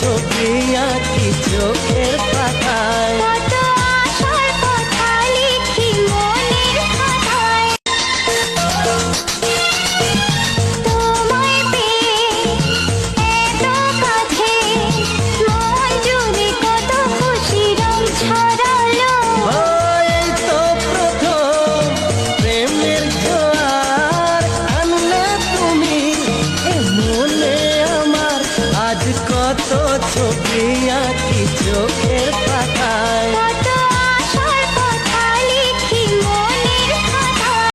চোখে প্রিয়া কি চোখের